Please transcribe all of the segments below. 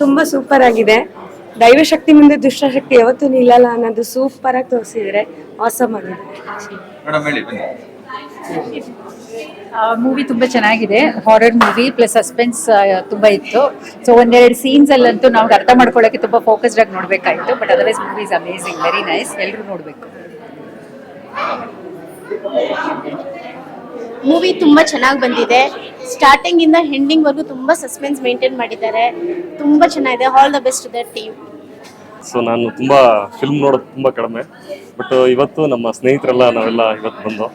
ತುಂಬಾ ಸೂಪರ್ ಆಗಿದೆ. ದೈವಶಕ್ತಿ ಮುಂದೆ ದುಷ್ಟಶಕ್ತಿ ಯಾವತ್ತೂ ನಿಲ್ಲಲ್ಲ ಅನ್ನೋದು ಸೂಪರ್ ಆಗಿ ತೋರಿಸಿದ್ರೆ. ಆಸಮ್ ಆಗಿದೆ. ಮೂವಿ ತುಂಬಾ ಚೆನ್ನಾಗಿದೆ. ಹಾರರ್ ಮೂವಿ ಪ್ಲಸ್ ಸಸ್ಪೆನ್ಸ್ ತುಂಬಾ ಇತ್ತು. ಸೊ ಒಂದೆರಡು ಸೀನ್ಸ್ ಅಲ್ಲಂತೂ ನಾವು ಅರ್ಥ ಮಾಡ್ಕೊಳ್ಳೋಕೆ ತುಂಬಾ ಫೋಕಸ್ಡ್ ಆಗಿ ನೋಡ್ಬೇಕಾಯ್ತು. But otherwise movie is amazing very nice ಎಲ್ಲರೂ ನೋಡ್ಬೇಕು. ಮೂವಿ ತುಂಬಾ ಚೆನ್ನಾಗಿ ಬಂದಿದೆ. ಸ್ಟಾರ್ಟಿಂಗ್ ಇಂದ ಎಂಡಿಂಗ್ ವರ್ಗೂ ತುಂಬಾ ಸಸ್ಪೆನ್ಸ್ ಮೇಂಟೈನ್ ಮಾಡಿದ್ದಾರೆ. ತುಂಬಾ ಚೆನ್ನಾಗಿದೆ. All the best the team so ನಾನು ತುಂಬ ಫಿಲ್ಮ್ ನೋಡೋದು ತುಂಬ ಕಡಿಮೆ. ಬಟ್ ಇವತ್ತು ನಮ್ಮ ಸ್ನೇಹಿತರೆಲ್ಲ ನಾವೆಲ್ಲ ಇವತ್ತು ಬಂದು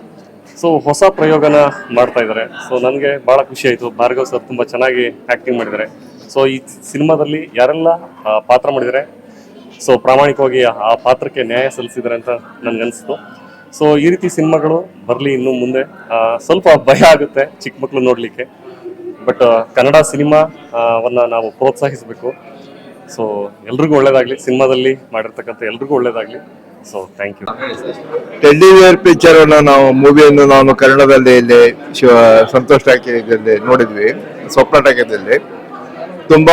ಸೊ ಹೊಸ ಪ್ರಯೋಗನ ಮಾಡ್ತಾ ಇದ್ದಾರೆ. ಸೊ ನನಗೆ ಭಾಳ ಖುಷಿ ಆಯಿತು. ಭಾರ್ಗವ್ ಸರ್ ತುಂಬ ಚೆನ್ನಾಗಿ ಆ್ಯಕ್ಟಿಂಗ್ ಮಾಡಿದ್ದಾರೆ. ಸೊ ಈ ಸಿನಿಮಾದಲ್ಲಿ ಯಾರೆಲ್ಲ ಪಾತ್ರ ಮಾಡಿದ್ದಾರೆ? ಸೊ ಪ್ರಾಮಾಣಿಕವಾಗಿ ಆ ಪಾತ್ರಕ್ಕೆ ನ್ಯಾಯ ಸಲ್ಲಿಸಿದ್ದಾರೆ ಅಂತ ನನಗನ್ನಿಸ್ತು ಸೊ ಈ ರೀತಿ ಸಿನಿಮಾಗಳು ಬರಲಿ ಇನ್ನು ಮುಂದೆ. ಸ್ವಲ್ಪ ಭಯ ಆಗುತ್ತೆ ಚಿಕ್ಕ ಮಕ್ಕಳು ನೋಡಲಿಕ್ಕೆ. ಬಟ್ ಕನ್ನಡ ಸಿನಿಮಾವನ್ನು ನಾವು ಪ್ರೋತ್ಸಾಹಿಸಬೇಕು. ಸೊ ಎಲ್ರಿಗೂ ಒಳ್ಳೇದಾಗಲಿ. ಸಿನಿಮಾದಲ್ಲಿ ಮಾಡಿರ್ತಕ್ಕಂಥ ಎಲ್ರಿಗೂ ಒಳ್ಳೇದಾಗಲಿ. ಸೊ ಥ್ಯಾಂಕ್ ಯು ಹೇಳಿ ಸರ್ ಟೆಡ್ಡಿ ವೇರ್ ಪಿಕ್ಚರ್ ಅನ್ನು ನಾವು ಮೂವಿಯನ್ನು ನಾನು ಕನ್ನಡದಲ್ಲಿ ಇಲ್ಲಿ, ಶಿವ, ಸಂತೋಷ ಟಾಕಿದಲ್ಲಿ ನೋಡಿದ್ವಿ, ಸ್ವಪ್ನ ಟಾಕಿದಲ್ಲಿ ತುಂಬ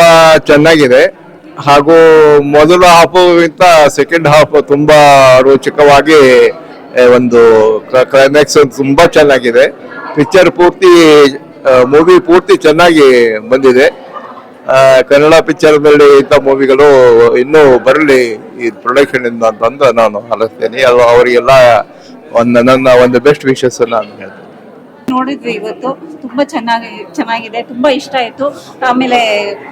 ಚೆನ್ನಾಗಿದೆ. ಹಾಗೂ ಮೊದಲ ಹಾಫ್ಗಿಂತ ಸೆಕೆಂಡ್ ಹಾಫ್ ತುಂಬ ರೋಚಕವಾಗಿ ಒಂದು ಕ್ಲೈಮ್ಯಾಕ್ಸ್ ತುಂಬಾ ಚೆನ್ನಾಗಿದೆ. ಪಿಕ್ಚರ್ ಪೂರ್ತಿ ಮೂವಿ ಪೂರ್ತಿ ಚೆನ್ನಾಗಿ ಬಂದಿದೆ. ಕನ್ನಡ ಪಿಕ್ಚರ್ನಲ್ಲಿ ಇಂಥ ಮೂವಿಗಳು ಇನ್ನೂ ಬರಲಿ ಈ ಪ್ರೊಡಕ್ಷನ್ ಇಂದ ಅಂತಂದು ನಾನು ಹಾರೈಸ್ತೇನೆ ಅದು ಅವರಿಗೆಲ್ಲ ಒಂದು ನನ್ನ ಒಂದು ಬೆಸ್ಟ್ ವಿಶಸ್ ನಾನು ಹೇಳ್ತೇನೆ. ನೋಡಿದ್ವಿ ಇವತ್ತು. ತುಂಬಾ ಚೆನ್ನಾಗಿ, ಚೆನ್ನಾಗಿದೆ. ತುಂಬಾ ಇಷ್ಟ ಆಯ್ತು. ಆಮೇಲೆ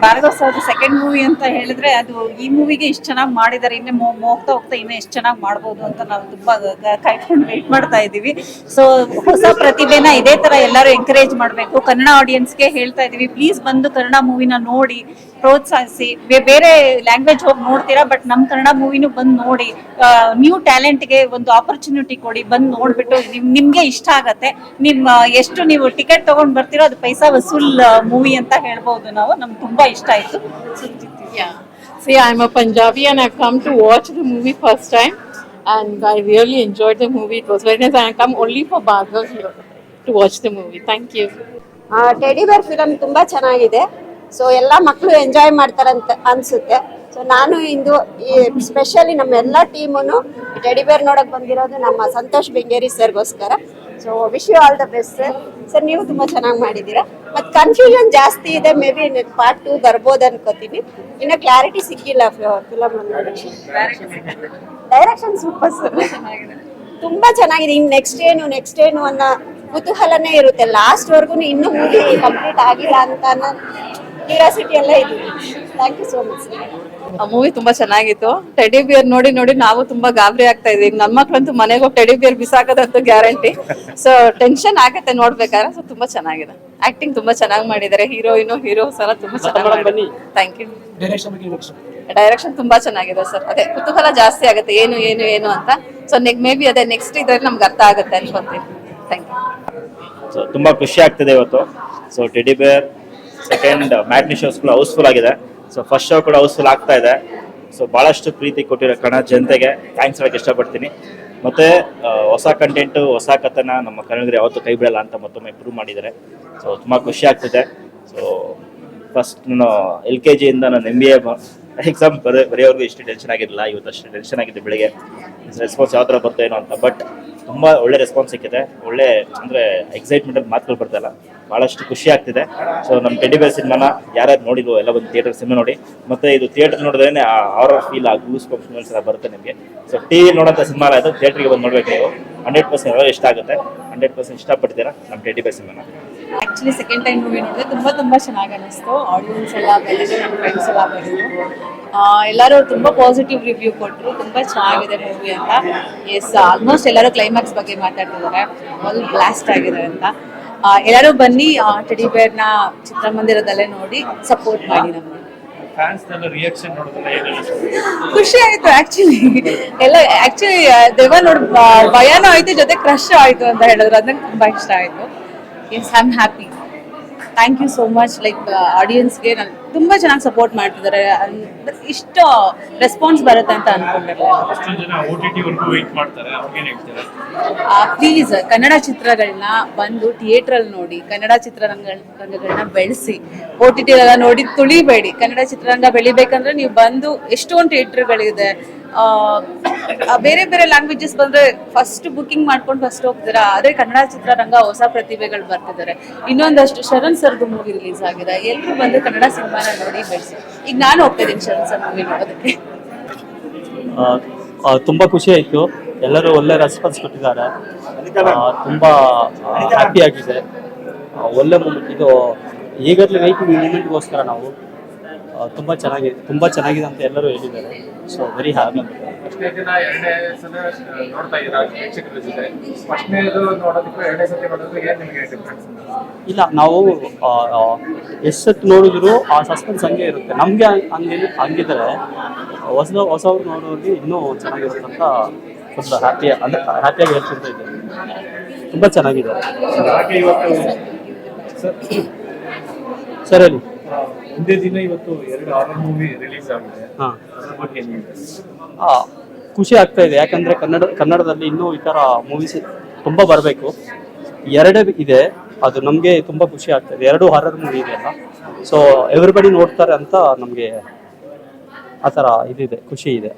ಭಾರ್ಗವ್ ಸೆಕೆಂಡ್ ಮೂವಿ ಅಂತ ಹೇಳಿದ್ರೆ ಅದು ಈ ಮೂವಿಗೆ ಇಷ್ಟು ಚೆನ್ನಾಗಿ ಮಾಡಿದ್ದಾರೆ ಇನ್ನೇ ಹೋಗ್ತಾ ಹೋಗ್ತಾ ಇನ್ನೂ ಎಷ್ಟು ಚೆನ್ನಾಗಿ ಮಾಡ್ಬೋದು ಅಂತ ನಾವು ತುಂಬಾ ಕಾಯ್ಕೊಂಡು ವೇಟ್ ಮಾಡ್ತಾ ಇದ್ದೀವಿ. ಸೊ ಹೊಸ ಪ್ರತಿಭೆನ ಇದೇ ತರ ಎಲ್ಲರೂ ಎಂಕರೇಜ್ ಮಾಡಬೇಕು. ಕನ್ನಡ ಆಡಿಯನ್ಸ್ಗೆ ಹೇಳ್ತಾ ಇದೀವಿ ಪ್ಲೀಸ್ ಬಂದು ಕನ್ನಡ ಮೂವಿನ ನೋಡಿ, ಪ್ರೋತ್ಸಾಹಿಸಿ. ಬೇರೆ ಲ್ಯಾಂಗ್ವೇಜ್ ಹೋಗಿ ನೋಡ್ತೀರಾ ಬಟ್ ನಮ್ಮ ಕನ್ನಡ ಮೂವಿನೂ ಬಂದು ನೋಡಿ ನ್ಯೂ ಟ್ಯಾಲೆಂಟ್ಗೆ ಒಂದು ಆಪರ್ಚುನಿಟಿ ಕೊಡಿ, ಬಂದು ನೋಡ್ಬಿಟ್ಟು ನಿಮ್, ನಿಮ್ಗೆ ಇಷ್ಟ ಆಗತ್ತೆ. ನಿಮ್ಮ ಎಷ್ಟು ನೀವು ಟಿಕೆಟ್ ತಗೊಂಡ್ ಬರ್ತೀರೋ ಅದು ಪೈಸಾ ವಸೂಲ್ ಮೂವಿ ಅಂತ ಹೇಳ್ಬಹುದು ನಾವು ನಮ್ಗೆ ತುಂಬಾ ಇಷ್ಟ ಆಯ್ತು see See, I'm a Punjabi and I've come to watch the movie first time and I really enjoyed the movie. It was very nice and I come only for Bhargav here to watch the movie. Thank you. Teddy bear film ತುಂಬಾ ಚೆನ್ನಾಗಿದೆ so ಎಲ್ಲ ಮಕ್ಕಳು enjoy ಮಾಡ್ತಾರಂತ ಅನ್ಸುತ್ತೆ so ನಾನು ಇಂದು specially ನಮ್ಮ ಎಲ್ಲ ಟೀಮನ್ನು teddy ಬೇರ್ ನೋಡಕ್ ಬಂದಿರೋದು ನಮ್ಮ Santosh Bengeri ಸರ್ಗೋಸ್ಕರ so wish you all the best sir sir ನೀವು ತುಂಬ ಚೆನ್ನಾಗಿ ಮಾಡಿದ್ದೀರಾ. ಮತ್ತು ಕನ್ಫ್ಯೂಷನ್ ಜಾಸ್ತಿ ಇದೆ ಮೇ ಬಿ ಪಾರ್ಟ್ ಟೂ ಬರ್ಬೋದು ಅನ್ಕೋತೀನಿ. ಇನ್ನು ಕ್ಲಾರಿಟಿ ಸಿಕ್ಕಿಲ್ಲ ಫಿಲಮ್ ಡೈರೆಕ್ಷನ್ ಸೂಪರ್ ಸರ್ ತುಂಬ ಚೆನ್ನಾಗಿದೆ. ಇನ್ನು ನೆಕ್ಸ್ಟ್ ಏನು ನೆಕ್ಸ್ಟ್ ಏನು ಅನ್ನೋ ಕುತೂಹಲನೇ ಇರುತ್ತೆ. ಲಾಸ್ಟ್ವರೆಗೂ ಇನ್ನೂ ಮೂವಿ ಕಂಪ್ಲೀಟ್ ಆಗಿಲ್ಲ ಅಂತ ಕ್ಯೂರಿಯಾಸಿಟಿ ಎಲ್ಲ ಇದೆ. ಥ್ಯಾಂಕ್ ಯು ಸೋ ಮಚ್ ಆ ಮೂವಿ ತುಂಬಾ ಚೆನ್ನಾಗಿತ್ತು. ಟೆಡಿ ಬಿಯರ್ ನೋಡಿ ನೋಡಿ ನಾವು ತುಂಬಾ ಗಾಬರಿ ಆಗ್ತಾ ಇದೀವಿ ನನ್ನ ಮಕ್ಳಂತೂ ಮನೆಗೆ ಹೋಗಿ ಟೆಡಿ ಬಿಯರ್ ಬಿಸಾಕದಂತೂ ಗ್ಯಾರಂಟಿ ಸೊ ಟೆನ್ಷನ್ ಆಗತ್ತೆ ನೋಡ್ಬೇಕಾದ್ರೆ ಸೊ ತುಂಬಾ ಚೆನ್ನಾಗಿದೆ. ಆಕ್ಟಿಂಗ್ ತುಂಬಾ ಚೆನ್ನಾಗಿ ಮಾಡಿದ್ದಾರೆ. ಹೀರೋಯಿನು ಹೀರೋ ಸರ ತುಂಬಾ ಚೆನ್ನಾಗಿ ಥ್ಯಾಂಕ್ ಯು ಡೈರೆಕ್ಷನ್ ತುಂಬಾ ಚೆನ್ನಾಗಿದೆ ಸರ್ ಅದೇ ಕುತೂಹಲ ಜಾಸ್ತಿ ಆಗುತ್ತೆ. ಏನು ಏನು ಏನು ಅಂತ. ಸೊ ನೆಕ್ ಮೇ ಬಿ ಅದೇ ನೆಕ್ಸ್ಟ್ ಇದ್ರಲ್ಲಿ ನಮ್ಗೆ ಅರ್ಥ ಆಗುತ್ತೆ ಅನ್ಕೊಂತೀನಿ. ಥ್ಯಾಂಕ್ ಯು ಸೊ ತುಂಬಾ ಖುಷಿ ಆಗ್ತಿದೆ ಇವತ್ತು. So teddy bear second matinee house full ಆಗಿದೆ. ಸೊ ಫಸ್ಟ್ ಶೋ ಕೂಡ ಹೌಸ್ಫುಲ್ ಆಗ್ತಾ ಇದೆ. ಸೊ ಭಾಳಷ್ಟು ಪ್ರೀತಿ ಕೊಟ್ಟಿರೋ ಕಣ ಜನತೆಗೆ. ಥ್ಯಾಂಕ್ಸ್ ಹೇಳಕ್ಕೆ ಇಷ್ಟಪಡ್ತೀನಿ. ಮತ್ತೆ ಹೊಸ ಕಂಟೆಂಟು ಹೊಸ ಕಥನ ನಮ್ಮ ಕನ್ನಡಿಗರು ಯಾವತ್ತೂ ಕೈ ಬಿಡಲ್ಲ ಅಂತ ಮತ್ತೊಮ್ಮೆ ಪ್ರೂವ್ ಮಾಡಿದ್ದಾರೆ. ಸೊ ತುಂಬ ಖುಷಿ ಆಗ್ತಿದೆ. ಸೊ ಫಸ್ಟ್ ನಾನು ಎಲ್ ಕೆ ಜಿಯಿಂದ ನಾನು ಎಂ ಬಿ ಎ ಎಕ್ಸಾಮ್ ಬರೋ ಬರೆಯೋವರೆಗೂ ಇಷ್ಟು ಟೆನ್ಷನ್ ಆಗಿರಲಿಲ್ಲ, ಇವತ್ತು ಅಷ್ಟು ಟೆನ್ಷನ್ ಆಗಿದೆ ಬೆಳಿಗ್ಗೆ. ರೆಸ್ಪಾನ್ಸ್ ಯಾವ ಥರ ಬರ್ತೋ ಏನೋ ಅಂತ. ಬಟ್ ತುಂಬ ಒಳ್ಳೆ ರೆಸ್ಪಾನ್ಸ್ ಸಿಕ್ಕಿದೆ. ಒಳ್ಳೆ ಅಂದರೆ ಎಕ್ಸೈಟ್ಮೆಂಟಲ್ಲಿ ಮಾತುಗಳು ಬರ್ತಲ್ಲ ಭಾಳಷ್ಟು ಖುಷಿ ಆಗ್ತಿದೆ. ಸೊ ನಮ್ಮ ಟೆಡಿ ಬೇರ್ ಸಿನಿಮಾನ ಯಾರ್ಯಾರು ನೋಡಿಲ್ವೋ ಎಲ್ಲ ಒಂದು ಥಿಯೇಟರ್ ಸಿನಿಮಾ ನೋಡಿ. ಮತ್ತು ಇದು ಥಿಯೇಟರ್ ನೋಡಿದ್ರೆ ಆ ಆಫ್ ಫೀಲ್ ಆ ಗೂಸ್ ಫೀಲ್ಸ್ ಎಲ್ಲ ಬರುತ್ತೆ ನಿಮಗೆ. ಸೊ ಟಿ ವಿ ನೋಡೋಂಥ ಸಿನಿಮಾ ಇದು ಥಿಯೇಟ್ರಿಗೆ ಬಂದು ನೋಡಬೇಕು ನೀವು. ಹಂಡ್ರೆಡ್ ಪರ್ಸೆಂಟ್ ಅವರು ಇಷ್ಟ ಆಗುತ್ತೆ. ಹಂಡ್ರೆಡ್ ಪರ್ಸೆಂಟ್ ಇಷ್ಟಪಡ್ತೀರಾ? ನಮ್ಮ ಟೆಡಿ ಪರ್ಸೆಂಟ್ ಸಿನಿಮಾನ. ಆಕ್ಚುಲಿ ಸೆಕೆಂಡ್ ಟೈಮ್ ಮೂವಿ ನೋಡಿದ್ರೆ ತುಂಬಾ ತುಂಬಾ ಚೆನ್ನಾಗಿ ಅನಿಸ್ತು. ಆಡಿಯನ್ಸ್ ಎಲ್ಲ ಬೆಳೆದು ನಮ್ಮ ಫ್ರೆಂಡ್ಸ್ ಎಲ್ಲ ಆ, ಎಲ್ಲರೂ ತುಂಬ ಪಾಸಿಟಿವ್ ರಿವ್ಯೂ ಕೊಟ್ಟರು ತುಂಬಾ ಚೆನ್ನಾಗಿದೆ ಮೂವಿ ಅಂತ. ಎಸ್ ಆಲ್ಮೋಸ್ಟ್ ಎಲ್ಲರೂ ಕ್ಲೈಮ್ಯಾಕ್ಸ್ ಬಗ್ಗೆ ಮಾತಾಡ್ತಿದ್ದಾರೆ. ಆಲ್ ಬ್ಲಾಸ್ಟ್ ಆಗಿದೆ ಅಂತ. ಎಲ್ಲರೂ ಬನ್ನಿ ಟೆಡಿ ಬೇರ್ನ ಚಿತ್ರಮಂದಿರದಲ್ಲೇ ನೋಡಿ ಸಪೋರ್ಟ್ ಮಾಡಿ ನಮಗೆ. ಖುಷಿ ಆಯ್ತು ಆಕ್ಚುಲಿ ಎಲ್ಲ ಆಕ್ಚುಲಿ ದೇವ ನೋಡ್ ಭಯನೂ ಆಯ್ತು, ಜೊತೆ ಕ್ರಶ್ ಆಯ್ತು ಅಂತ ಹೇಳಿದ್ರು. ಅದನ್ನ ತುಂಬಾ ಇಷ್ಟ ಆಯ್ತು. Yes I am happy thank you so much like ಆಡಿಯನ್ಸ್ಗೆ ನಾನು ತುಂಬಾ ಚೆನ್ನಾಗಿ ಸಪೋರ್ಟ್ ಮಾಡ್ತಿದ್ದಾರೆ ಇಷ್ಟು ರೆಸ್ಪಾನ್ಸ್ ಬರುತ್ತೆ ಅಂತ ಅನ್ಕೊಂಡಿರಲಿಲ್ಲ. ಪ್ಲೀಸ್ ಕನ್ನಡ ಚಿತ್ರಗಳನ್ನ ಬಂದು ಥಿಯೇಟರ್ ಅಲ್ಲಿ ನೋಡಿ ಕನ್ನಡ ಚಿತ್ರರಂಗಗಳನ್ನ ಬೆಳೆಸಿ ಓ ಟಿ ಟಿ ಎಲ್ಲ ನೋಡಿ ತುಳಿಬೇಡಿ. ಕನ್ನಡ ಚಿತ್ರರಂಗ ಬೆಳಿಬೇಕಂದ್ರೆ ನೀವು ಬಂದು ಎಷ್ಟೊಂದು ಥಿಯೇಟರ್ಗಳಿದೆ ಬೇರೆ ಬೇರೆ ಲ್ಯಾಂಗ್ವೇಜಸ್ ಬಂದ್ರೆ ಫಸ್ಟ್ ಬುಕಿಂಗ್ ಮಾಡ್ಕೊಂಡು ಫಸ್ಟ್ ಹೋಗ್ತೀರಾ? ಆದ್ರೆ ಕನ್ನಡ ಚಿತ್ರರಂಗ ಹೊಸ ಪ್ರತಿಭೆಗಳು ಬರ್ತಿದ್ದಾರೆ ಇನ್ನೊಂದಷ್ಟು ಶರಣ್ ಸರ್ದು ಮೂವಿ ರಿಲೀಸ್ ಆಗಿದೆ. ಎಲ್ಲರೂ ಬಂದು ಕನ್ನಡ ಸಿನಿಮಾನ ನೋಡಿ ಬೆಳೆಸಿ. ಈಗ ನಾನು ಹೋಗ್ತಾ ಇದ್ದೀನಿ ಶರಣ್ ಸರ್ ಮೂವಿ ನೋಡೋದಕ್ಕೆ. ತುಂಬಾ ಖುಷಿ ಆಯ್ತು. ಎಲ್ಲರೂ ಒಳ್ಳೆ ರೆಸ್ಪಾನ್ಸ್ ಕೊಟ್ಟಿದ್ದಾರೆ. ತುಂಬಾ ಹ್ಯಾಪಿ ಆಗಿದೆ. ಒಳ್ಳೆ ಮೂಮೆಂಟ್ ಇದು, ಈಗಲೇ ವೈಟಿಂಗ್ ಮೂಮೆಂಟ್ಗೋಸ್ಕರ ನಾವು ತುಂಬ ಚೆನ್ನಾಗಿದೆ ತುಂಬ ಚೆನ್ನಾಗಿದೆ ಅಂತ ಎಲ್ಲರೂ ಹೇಳಿದ್ದಾರೆ. ಸೊ ವೆರಿ ಹ್ಯಾಪಿ ಎಷ್ಟೇ ಜನ ಎರಡನೇ ಸಲ ನೋಡ್ತಾ ಇದ್ದೀರಾ ಜೊತೆ? ಫಸ್ಟ್ನೇದು ನೋಡೋದಕ್ಕೂ ಎರಡನೇ ಸತಿ ನೋಡೋದಕ್ಕೂ ಏನು ನಿಮಗೆ ಡಿಫ್ರೆನ್ಸ್ ಇಲ್ಲ ನಾವು ಎಷ್ಟು ನೋಡಿದ್ರು ಆ ಸಸ್ಪೆನ್ಸ್ ಹಂಗೆ ಇರುತ್ತೆ. ನಮಗೆ ಹಂಗೆ ಹಂಗಿದ್ರೆ ಹೊಸ ಹೊಸವ್ರು ನೋಡೋರಿಗೆ ಇನ್ನೂ ಚೆನ್ನಾಗಿರುತ್ತೆ ಅಂತ ಫುಲ್ ಹ್ಯಾಪಿ ಅಂದ್ರೆ ಹ್ಯಾಪಿಯಾಗಿ ಹೇಳ್ತಿರ್ತಾ ಇದ್ದಾರೆ ತುಂಬ ಚೆನ್ನಾಗಿದೆ. ಹಾಗೆ ಇವತ್ತು ಸರ್ ಸರ್ ಹೇಳಿ. ಒಂದೇ ದಿನ ಇವತ್ತು ಎರಡು ಹಾರರ್ ಮೂವಿ ರಿಲೀಸ್ ಆಗಿದೆ. ಹಾಂ. ಅದ್ರ ಬಗ್ಗೆ ಆ, ಖುಷಿ ಆಗ್ತಾ ಇದೆ. ಯಾಕಂದ್ರೆ ಕನ್ನಡ ಕನ್ನಡದಲ್ಲಿ ಇನ್ನೂ ಈ ಥರ ಮೂವೀಸ್ ತುಂಬ ಬರಬೇಕು. ಎರಡೇ ಇದೆ. ಅದು ನಮಗೆ ತುಂಬ ಖುಷಿ ಆಗ್ತಾ ಇದೆ. ಎರಡು ಹಾರರ್ ಮೂವಿ ಇದೆ ಅಲ್ಲ. ಸೊ ಎವ್ರಿಬಡಿ ನೋಡ್ತಾರೆ ಅಂತ ನಮಗೆ ಆ ಥರ ಇದಿದೆ ಖುಷಿ ಇದೆ.